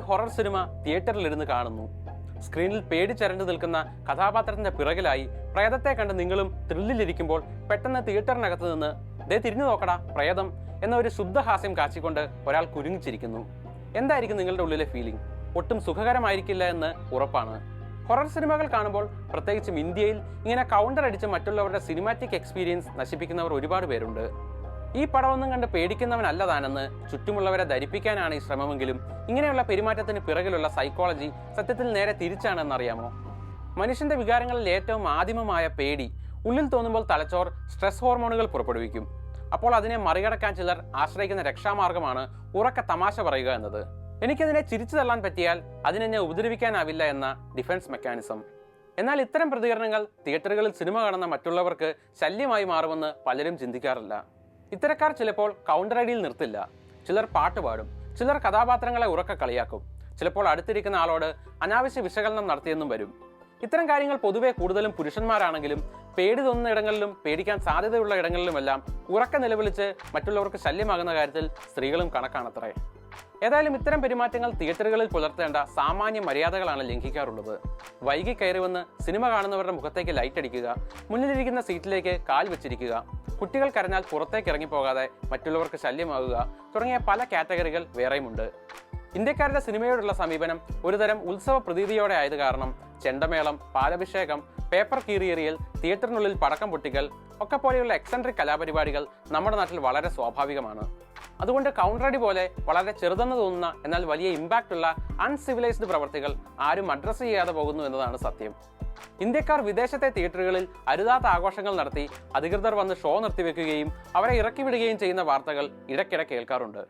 ഒരു horror cinema തിയേറ്ററിലിരുന്ന് കാണുന്നു സ്ക്രീനിൽ പേടിച്ചരണ്ടു നിൽക്കുന്ന കഥാപാത്രത്തിന്റെ പിറകിലായി പ്രേതത്തെ കണ്ട് നിങ്ങളും ത്രില്ലിലിരിക്കുമ്പോൾ പെട്ടെന്ന് തിയേറ്ററിനകത്ത് നിന്ന് ദേ തിരിഞ്ഞു നോക്കടാ പ്രേതം എന്ന ഒരു ശുദ്ധഹാസ്യം കാച്ചിക്കൊണ്ട് ഒരാൾ കുരുങ്ങിച്ചിരിക്കുന്നു. എന്തായിരിക്കും നിങ്ങളുടെ ഉള്ളിലെ ഫീലിംഗ് ഒട്ടും സുഖകരമായിരിക്കില്ല എന്ന് ഉറപ്പാണ്. ഹൊറർ സിനിമകൾ കാണുമ്പോൾ പ്രത്യേകിച്ചും ഇന്ത്യയിൽ ഇങ്ങനെ കൗണ്ടർ അടിച്ച് മറ്റുള്ളവരുടെ സിനിമാറ്റിക് എക്സ്പീരിയൻസ് നശിപ്പിക്കുന്നവർ ഒരുപാട് പേരുണ്ട്. ഈ പടമൊന്നും കണ്ട് പേടിക്കുന്നവനല്ല താനെന്ന് ചുറ്റുമുള്ളവരെ ധരിപ്പിക്കാനാണ് ഈ ശ്രമമെങ്കിലും ഇങ്ങനെയുള്ള പെരുമാറ്റത്തിന് പിറകിലുള്ള സൈക്കോളജി സത്യത്തിൽ നേരെ തിരിച്ചാണെന്നറിയാമോ? മനുഷ്യന്റെ വികാരങ്ങളിൽ ഏറ്റവും ആദിമമായ പേടി ഉള്ളിൽ തോന്നുമ്പോൾ തലച്ചോർ സ്ട്രെസ് ഹോർമോണുകൾ പുറപ്പെടുവിക്കും. അപ്പോൾ അതിനെ മറികടക്കാൻ ചിലർ ആശ്രയിക്കുന്ന രക്ഷാമാർഗമാണ് ഉറക്ക തമാശ പറയുക എന്നത്. എനിക്കതിനെ ചിരിച്ചു തള്ളാൻ പറ്റിയാൽ അതിനെന്നെ ഉപദ്രവിക്കാനാവില്ല എന്ന ഡിഫൻസ് മെക്കാനിസം എന്നാൽ ഇത്തരം പ്രതികരണങ്ങൾ തിയേറ്ററുകളിൽ സിനിമ കാണുന്ന മറ്റുള്ളവർക്ക് ശല്യമായി മാറുമെന്ന് പലരും ചിന്തിക്കാറില്ല. ഇത്തരക്കാർ ചിലപ്പോൾ കൗണ്ടർ അടിയിൽ നിർത്തില്ല. ചിലർ പാട്ട് പാടും. ചിലർ കഥാപാത്രങ്ങളെ ഉറക്ക കളിയാക്കും. ചിലപ്പോൾ അടുത്തിരിക്കുന്ന ആളോട് അനാവശ്യ വിശകലനം നടത്തിയെന്നും വരും. ഇത്തരം കാര്യങ്ങൾ പൊതുവെ കൂടുതലും പുരുഷന്മാരാണെങ്കിലും പേടി തോന്നുന്ന ഇടങ്ങളിലും പേടിക്കാൻ സാധ്യതയുള്ള ഇടങ്ങളിലുമെല്ലാം ഉറക്ക നിലവിളിച്ച് മറ്റുള്ളവർക്ക് ശല്യമാകുന്ന കാര്യത്തിൽ സ്ത്രീകളും കണക്കാണത്രേ. ഏതായാലും ഇത്തരം പെരുമാറ്റങ്ങൾ തിയേറ്ററുകളിൽ പുലർത്തേണ്ട സാമാന്യ മര്യാദകളാണ് ലംഘിക്കാറുള്ളത്. വൈകി കയറി വന്ന് സിനിമ കാണുന്നവരുടെ മുഖത്തേക്ക് ലൈറ്റ് അടിക്കുക മുന്നിലിരിക്കുന്ന സീറ്റിലേക്ക് കാൽ വെച്ചിരിക്കുക കുട്ടികൾ കരഞ്ഞാൽ പുറത്തേക്ക് ഇറങ്ങിപ്പോകാതെ മറ്റുള്ളവർക്ക് ശല്യമാകുക തുടങ്ങിയ പല കാറ്റഗറികൾ വേറെയുമുണ്ട്. ഇന്ത്യക്കാരുടെ സിനിമയോടുള്ള സമീപനം ഒരുതരം ഉത്സവ പ്രതീതിയോടെ ആയത് കാരണം ചെണ്ടമേളം പാലഭിഷേകം പേപ്പർ കീറിയെറിയൽ തിയേറ്ററിനുള്ളിൽ പടക്കം പൊട്ടിക്കൽ ഒക്കെ പോലെയുള്ള എക്സെൻട്രിക് കലാപരിപാടികൾ നമ്മുടെ നാട്ടിൽ വളരെ സ്വാഭാവികമാണ്. അതുകൊണ്ട് കൗണ്ടറടി പോലെ വളരെ ചെറുതെന്ന് തോന്നുന്ന എന്നാൽ വലിയ ഇമ്പാക്റ്റ് ഉള്ള അൺസിവിലൈസ്ഡ് പ്രവർത്തികൾ ആരും അഡ്രസ്സ് ചെയ്യാതെ പോകുന്നു എന്നതാണ് സത്യം. ഇന്ത്യക്കാർ വിദേശത്തെ തിയേറ്ററുകളിൽ അരുതാത്ത ആഘോഷങ്ങൾ നടത്തി അധികൃതർ വന്ന് ഷോ നിർത്തിവെക്കുകയും അവരെ ഇറക്കി വിടുകയും ചെയ്യുന്ന വാർത്തകൾ ഇടയ്ക്കിടെ കേൾക്കാറുണ്ട്.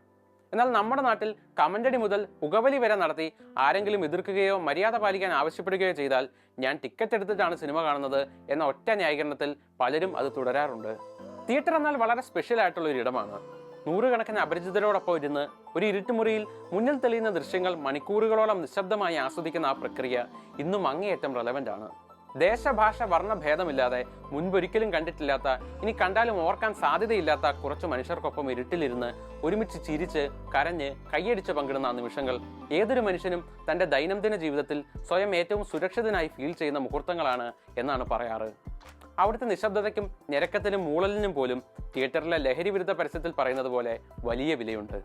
എന്നാൽ നമ്മുടെ നാട്ടിൽ കമന്റടി മുതൽ പുകവലി വരെ നടത്തി ആരെങ്കിലും എതിർക്കുകയോ മര്യാദ പാലിക്കാൻ ആവശ്യപ്പെടുകയോ ചെയ്താൽ ഞാൻ ടിക്കറ്റ് എടുത്തിട്ടാണ് സിനിമ കാണുന്നത് എന്ന ഒറ്റ ന്യായീകരണത്തിൽ പലരും അത് തുടരാറുണ്ട്. തിയേറ്റർ എന്നാൽ വളരെ സ്പെഷ്യൽ ആയിട്ടുള്ള ഒരു ഇടമാണ്. നൂറുകണക്കിന് അപരിചിതരോടൊപ്പം ഇരുന്ന് ഒരു ഇരുട്ടുമുറിയിൽ മുന്നിൽ തെളിയുന്ന ദൃശ്യങ്ങൾ മണിക്കൂറുകളോളം നിശബ്ദമായി ആസ്വദിക്കുന്ന ആ പ്രക്രിയ ഇന്നും അങ്ങേയറ്റം റെലവന്റ് ആണ്. ദേശഭാഷ വർണ ഭേദമില്ലാതെ മുൻപൊരിക്കലും കണ്ടിട്ടില്ലാത്ത ഇനി കണ്ടാലും ഓർക്കാൻ സാധ്യതയില്ലാത്ത കുറച്ച് മനുഷ്യർക്കൊപ്പം ഇരുട്ടിലിരുന്ന് ഒരുമിച്ച് ചിരിച്ച് കരഞ്ഞ് കൈയടിച്ച് പങ്കിടുന്ന ആ നിമിഷങ്ങൾ ഏതൊരു മനുഷ്യനും തന്റെ ദൈനംദിന ജീവിതത്തിൽ സ്വയം ഏറ്റവും സുരക്ഷിതനായി ഫീൽ ചെയ്യുന്ന മുഹൂർത്തങ്ങളാണ് എന്നാണ് പറയാറ്. അവിടുത്തെ നിശബ്ദതയ്ക്കും ഞെരക്കത്തിനും മൂളലിനും പോലും തിയേറ്ററിലെ ലഹരി വിരുദ്ധ പരസ്യത്തിൽ പറയുന്നത് പോലെ വലിയ വിലയുണ്ട്.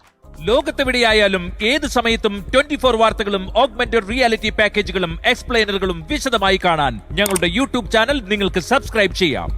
ലോകത്തെവിടെയായാലും ഏത് സമയത്തും ട്വന്റി ഫോർ വാർത്തകളും ഓഗ്മെന്റഡ് റിയാലിറ്റി പാക്കേജുകളും എക്സ്പ്ലെയിനറുകളും വിശദമായി കാണാൻ ഞങ്ങളുടെ യൂട്യൂബ് ചാനൽ നിങ്ങൾക്ക് സബ്സ്ക്രൈബ് ചെയ്യാം.